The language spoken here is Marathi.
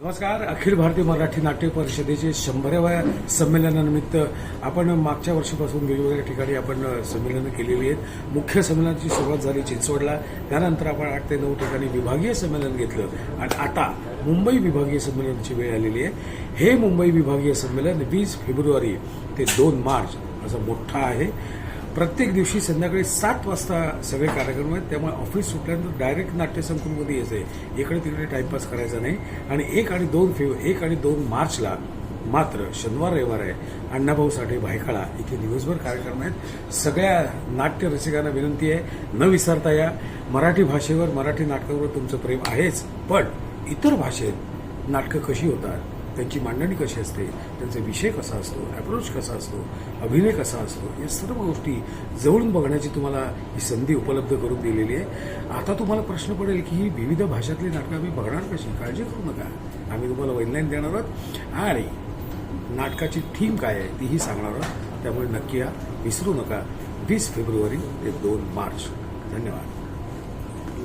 नमस्कार अखिल भारतीय मराठी नाट्य परिषदेचे शंभराव्या संमेलनानिमित्त आपण मागच्या वर्षीपासून वेगवेगळ्या ठिकाणी आपण संमेलनं केलेली आहेत. मुख्य संमेलनाची सुरुवात झाली चिंचवडला. त्यानंतर आपण आठ ते नऊ ठिकाणी विभागीय संमेलन घेतलं आणि आता मुंबई विभागीय संमेलनाची वेळ आलेली आहे. हे मुंबई विभागीय संमेलन वीस फेब्रुवारी ते दोन मार्च असं मोठं आहे. प्रत्येक दिवशी संध्याकाळी सात वाजता सगळे कार्यक्रम आहेत. त्यामुळे ऑफिस सुटल्यानंतर डायरेक्ट नाट्यसंकुलमध्ये यायचं इकडे तिकडे टाइमपास करायचा नाही. आणि एक आणि दोन फेव एक आणि दोन मार्चला मात्र शनिवार रविवार आहे. अण्णाभाऊ साठे भायखळा इथे दिवसभर कार्यक्रम आहेत. सगळ्या नाट्य रसिकांना विनंती आहे न विसरता या. मराठी भाषेवर मराठी नाटकावर तुमचं प्रेम आहेच. पण इतर भाषेत नाटकं कशी होतात? त्यांची मांडणी कशी असते त्यांचा विषय कसा असतो अप्रोच कसा असतो अभिनय कसा असतो या सर्व गोष्टी जवळून बघण्याची तुम्हाला ही संधी उपलब्ध करून दिलेली आहे. आता तुम्हाला प्रश्न पडेल की ही विविध भाषातली नाटकं आम्ही बघणार कशी? काळजी करू नका. आम्ही तुम्हाला वैनलाईन देणार आहोत. आणि नाटकाची थीम काय आहे तीही सांगणार आहोत. त्यामुळे नक्की या. विसरू नका. वीस फेब्रुवारी ते दोन मार्च. धन्यवाद.